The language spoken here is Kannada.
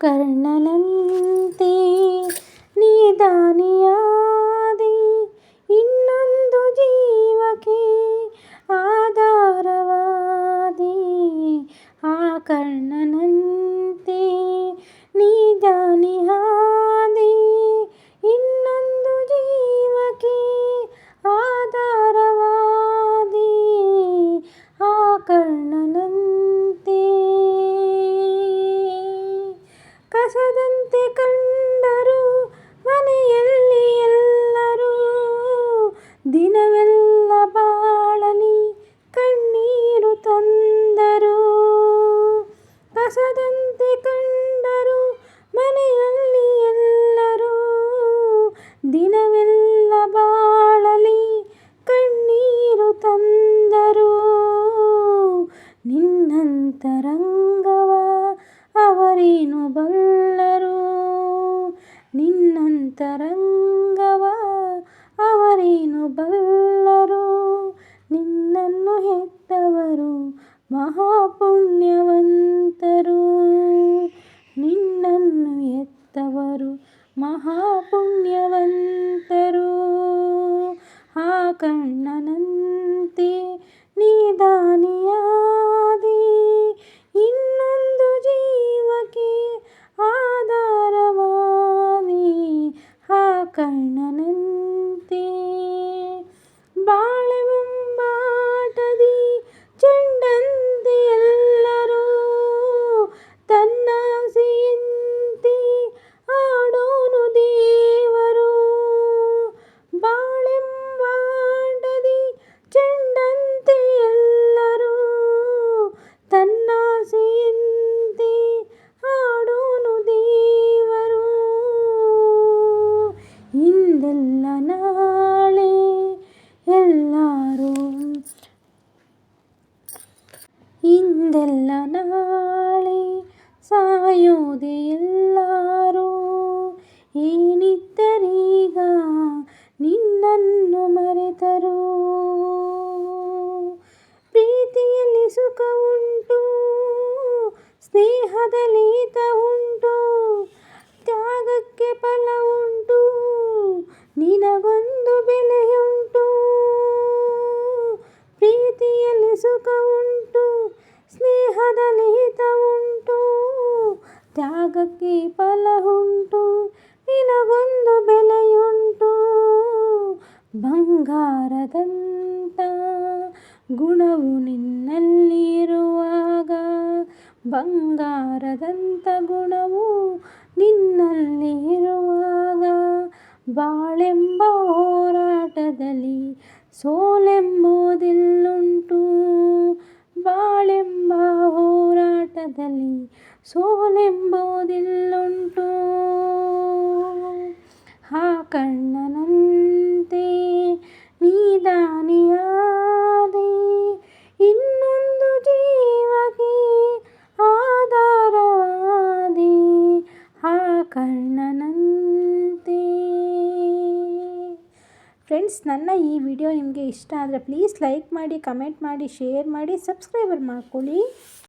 ಕರ್ಣನಂತೆ ನೀದಾನಿಯಾದೆ ನಿನ್ನಂತರಂಗವ ಅವರೇನು ಬಲ್ಲರು? ನಿನ್ನಂತರಂಗವ ಅವರೇನು ಬಲ್ಲರು? ನಿನ್ನನ್ನು ಹೆತ್ತವರು ಮಹಾಪುಣ್ಯವಂತರು. ನಿನ್ನನ್ನು ಹೆತ್ತವರು ಮಹಾಪುಣ್ಯವಂತರು. ಆ ಕಣ್ಣನಂತೆ ನೀದಾನಿಯಾದೆ ನಾಳೆ ಸಾಯೋದೆ ಎಲ್ಲರೂ. ಏನಿದ್ದರೀಗ ನಿನ್ನನ್ನು ಮರೆತರು? ಪ್ರೀತಿಯಲ್ಲಿ ಸುಖ ಉಂಟು, ಸ್ನೇಹದಲ್ಲಿ ಹಿತ ಉಂಟು, ತ್ಯಾಗಕ್ಕೆ ಫಲ ಉಂಟು, ನಿನಗೊಂದು ಬೆಲೆಯುಂಟು ಪ್ರೀತಿಯಲ್ಲಿ ಸುಖ ಉಂಟು ಸ್ನೇಹದಲ್ಲಿ ಹಿತ ಉಂಟು ತ್ಯಾಗಕ್ಕೆ ಫಲ ಉಂಟು ನಿನಗೊಂದು ಬೆಲೆಯುಂಟು. ಬಂಗಾರದಂತ ಗುಣವು ನಿನ್ನಲ್ಲಿರುವಾಗ ಬಂಗಾರದಂತ ಗುಣವು ನಿನ್ನಲ್ಲಿರುವಾಗ. ಬಾಳೆಂಬ ಹೋರಾಟದಲ್ಲಿ ಸೋಲೆಂಬುದಿಲ್ಲುಂಟು ಹೋರಾಟದಲ್ಲಿ ಸೋಲೆಂಬುದಿಲ್ಲುಂಟು ಆ ಕಣ್ಣನಂತೆ ನೀದಾನಿಯಾದೆ ಇನ್ನೊಂದು ಜೀವಕ್ಕೆ ಆಧಾರವಾದೆ. ಆ ಕಣ್ಣನಂತೆ. ಫ್ರೆಂಡ್ಸ್, ನನ್ನ ಈ ವಿಡಿಯೋ ನಿಮಗೆ ಇಷ್ಟ ಆದರೆ ಪ್ಲೀಸ್ ಲೈಕ್ ಮಾಡಿ, ಕಮೆಂಟ್ ಮಾಡಿ, ಶೇರ್ ಮಾಡಿ, ಸಬ್ಸ್ಕ್ರೈಬರ್ ಮಾಡ್ಕೊಳ್ಳಿ.